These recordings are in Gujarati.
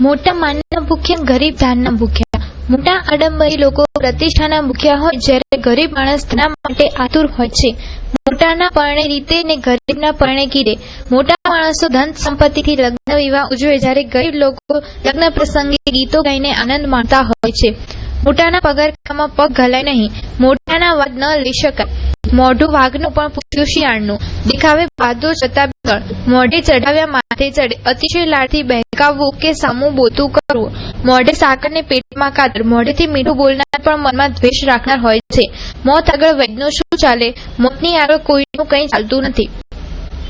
મોટા માનના ભૂખ્યા, ગરીબ ધાનના ભૂખ્યા. મોટા આડંબરી લોકો પ્રતિષ્ઠાના ભૂખ્યા હોય જ્યારે ગરીબ માણસ તેના માટે આતુર હોય છે. મોટાના પરણે રીતે ને ગરીબના પરણે કીરે. મોટા માણસો ધન સંપત્તિથી લગ્ન વિવાહ ઉજવે જ્યારે ગરીબ લોકો લગ્ન પ્રસંગે ગીતો ગાઈને આનંદ માણતા હોય છે. મોટાના પગરખામાં પગ ઘલાય નહીં. મોટાના વાત ન લઈ શકાય. મોઢું વાઘનું પણ પૂછ્યું દેખાવે છતાં બિકળ મોઢે ચઢાવ્યા ચડે અતિશય લાડથી બહેકાવવું કે સામું બોતું કરવું મોઢે સાકરને પેટમાં કાતર, મોઢેથી મીઠું બોલનાર પણ મનમાં દ્વેષ રાખનાર હોય છે. મોત આગળ વૈદનું શું ચાલે? મોતની આગળ કોઈનું કંઈ ચાલતું નથી.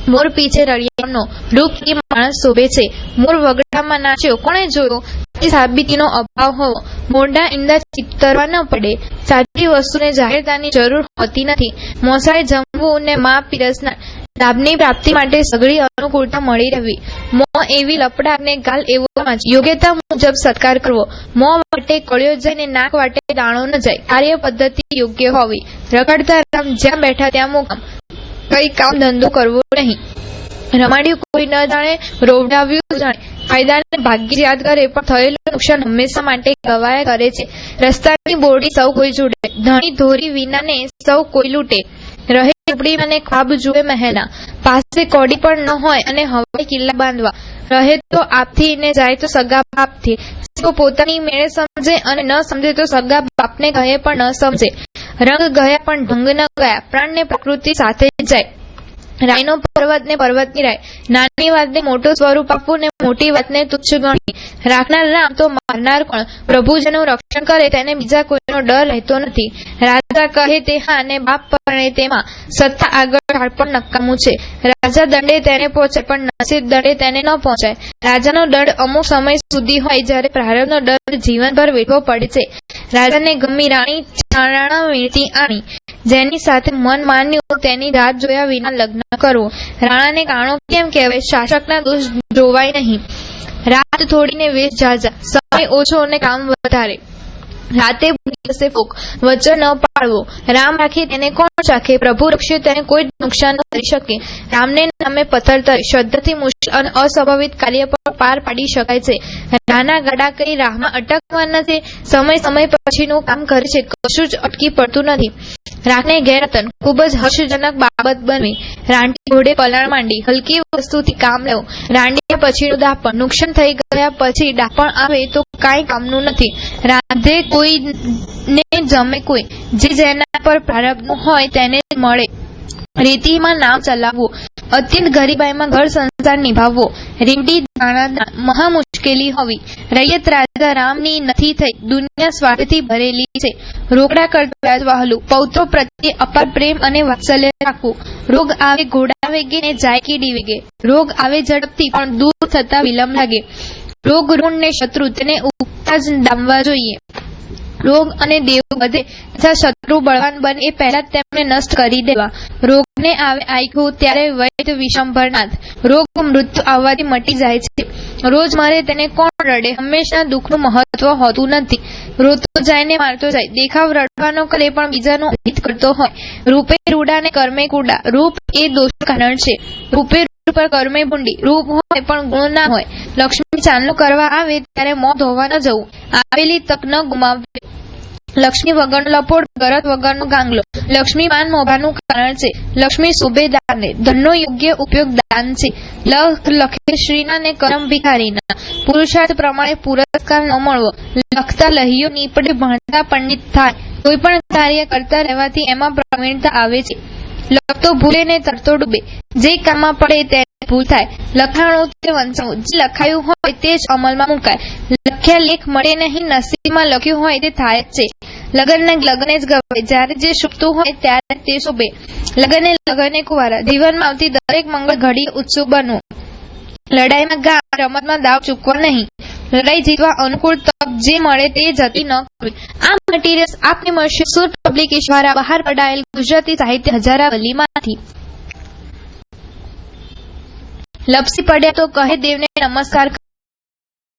મોર પીછે રળિયાનો રૂપ માણસ શોભે છે. મોર વગડામાં નાચ્યો કોણે જોયો? સાબિતીનો અભાવ હોવો. મોઢા ઈંડા ચિતરવા ન પડે. સાચી વસ્તુને જાહેરતાની જરૂર હોતી નથી. મોસાળે જમવું ને મા પીરસનાર લાભની પ્રાપ્તિ માટે સઘળી અનુકૂળતા મળી રહેવી. મોં એવી લપડા ને ગાલ એવો યોગ્યતા મુજબ સત્કાર કરવો. મો વાટે કળિયો જાય ને નાક વાટે દાણો ન જાય. કાર્ય પદ્ધતિ યોગ્ય હોવી. રખડતા રામ જ્યાં બેઠા ત્યાં મુકામ. કઈ કામ ધંધો કરવો નહીં. રમાડ્યું કોઈ ન જાણે, રોવડાવ્યું જાણે. ફાયદાને ભાગ્ય યાદ કરે પણ થયેલું નુકસાન હંમેશા માટે ગવાયા કરે છે. રસ્તાની બોરડી સૌ કોઈ જુડે. ધણી ધોરી વિનાને સૌ કોઈ લૂંટે. ઝૂંપડી અને ખ્વાબ જુએ મહેલા પાસે કોડી પણ ન હોય અને હવાઈ કિલ્લા બાંધવા. રહે તો આપથી ને જાય તો સગા બાપથી. તો પોતાની મેળે સમજે અને ન સમજે તો સગા બાપને કહે પણ ન સમજે. રંગ ગયા પણ ઢંગ ન ગયા. પ્રાણ ને પ્રકૃતિ સાથે જાય. રાયનો પર્વત ને પર્વતની રાય. નાની વાતને મોટું સ્વરૂપ આપવું ને મોટી વાતને તુચ્છ ગણી. રાખનાર રામ તો મારનાર કોણ પ્રભુ જેનું રક્ષણ કરે તેને બીજા કોઈનો ડર રહેતો નથી. રાજા કહે તે હા ને બાપ પરણે તેમાં સત્તા આગળ પણ નકામું છે. રાજા દંડે તેને પહોંચે પણ નસીબ દંડે તેને ન પહોંચાય. રાજાનો દંડ અમુક સમય સુધી હોય જ્યારે પ્રારંભનો દંડ જીવનભર વેઠવો પડે છે. રાજાને ગમી રાણી ચારણા વીણતી આણી. જેની સાથે મન માન્યું તેની રાત જોયા વિના લગ્ન કરવું રાણાને કાણો કેમ કહેવાય? શાસકના દોષ જોવાય નહીં. રાત થોડીને વેશ જાજા. સમય ઓછો અને કામ વધારે. રાતે ફોક વચન ન પાળવો રામ રાખે તેને કોણ રાખે પ્રભુ રક્ષે તેને કોઈ નુકસાન ન કરી શકે. રામને નામે પથ્થર તરે શ્રદ્ધાથી મુશ્કેલ અને અસ્વાભાવિક કાર્ય પાર પાડી શકાય છે. નાના ગાડા કઈ રાહમાં અટકવા નથી. સમય સમય પછીનું કામ કરે છે. કશું જ અટકી પડતું નથી. રાખને ગેરતન ખૂબ જ હર્ષજનક બાબત બનવી રાંડી ઘોડે પલાણ માંડી. હલકી વસ્તુથી કામ લેવું. રાંડિયા પછીનું દાપણ નુકસાન થઈ ગયા પછી ડાપણ આવે તો કાંઈ કામનું નથી. રાંધે કોઈ ને જમે કોઈ. જે જેના પર પ્રારબ્ધનું હોય તેને મળે. રીતિમાં નામ ચલાવવું. અત્યંત ગરીબાઈમાં ઘર સંસાર નિભાવવો. રીંગડી મહા મુશ્કેલી હોવી. રૈયત રાજા રામની નથી થઈ. દુનિયા સ્વાર્થથી ભરેલી છે. રોકડા કરતા પૌત્રો પ્રત્યે અપાર પ્રેમ અને વાત્સલ્ય રાખવું. રોગ આવે, ઘોડા વેગે ને જાય, કીડી વેગે. રોગ આવે, ઝડપથી, પણ દૂર થતા વિલંબ લાગે. રોગ ઋણ ને શત્રુ તેને ઉગતા જ ડામવા જોઈએ. રોગ અને દેવ વધે તથા શત્રુ બળવાન બને એ પહેલા તેમને નષ્ટ કરી દેવા. રોગને આવે આયખું ત્યારે વૈદ વિશંભરનાથ રોગ મૃત્યુ આવવાથી મટી જાય છે. રોજ મારે તેને કોણ રડે? હંમેશા દુઃખનું મહત્વ હોતું નથી. રોતો જાય ને મારતો જાય. દેખાવ રડવાનો કરે પણ બીજાનું હિત કરતો હોય. રૂપે રૂડા ને કર્મે કુડા. રૂપ એ દોષ કારણ છે. રૂપ પર કર્મે ભૂંડી. રૂપ હોય પણ ગુણ ના હોય. લક્ષ્મી ચાંદલો કરવા આવે ત્યારે મોં ધોવા ન જવું. આવેલી તક ન ગુમાવવી લક્ષ્મી વગર લપોડ ગરજ વગરનો ગાંગલો. લક્ષ્મી માન મોભાનું કારણ છે. લક્ષ્મી સુબેદારને ધનનો યોગ્ય ઉપયોગ દાન છે. લખ લખે શ્રીના ને કરમ ભિખારીના. પુરુષાર્થ પ્રમાણે પુરસ્કાર ન મળવો. લખતા લહીઓ નીપડે, ભણતા પંડિત થાય. કોઈ પણ કાર્ય કરતા રહેવાથી એમાં પ્રવીણતા આવે છે. લખતો ભૂલે ને તરતો ડૂબે. જે કામમાં પડે તેને ભૂલ થાય. લખાણો તે વંચાણું જે લખાયું હોય તે જ અમલમાં મુકાય. લખ્યા લેખ મળે નહીં, નસીબમાં લખ્યું હોય તે થાય છે. લગન ને લગને જ ગવાય. જ્યારે જે શુભતું હોય ત્યારે તે શોભે. લગને લગને કુવારા. જીવનમાં આવતી દરેક મંગળ ઘડી ઉત્સુક બનવું. લડાઈમાં ગા રમતમાં દાવ ચૂકવો નહીં. લડાઈ જીતવા અનુકૂળ તક જે મળે તે જતી ન કરવી. આ મટીરિયલ્સ આપને મળશે. સુર પબ્લિકેશન દ્વારા બહાર પડાયેલ ગુજરાતી સાહિત્ય હજારાવલીમાંથી. લપસી પડ્યા તો કહે દેવને નમસ્કાર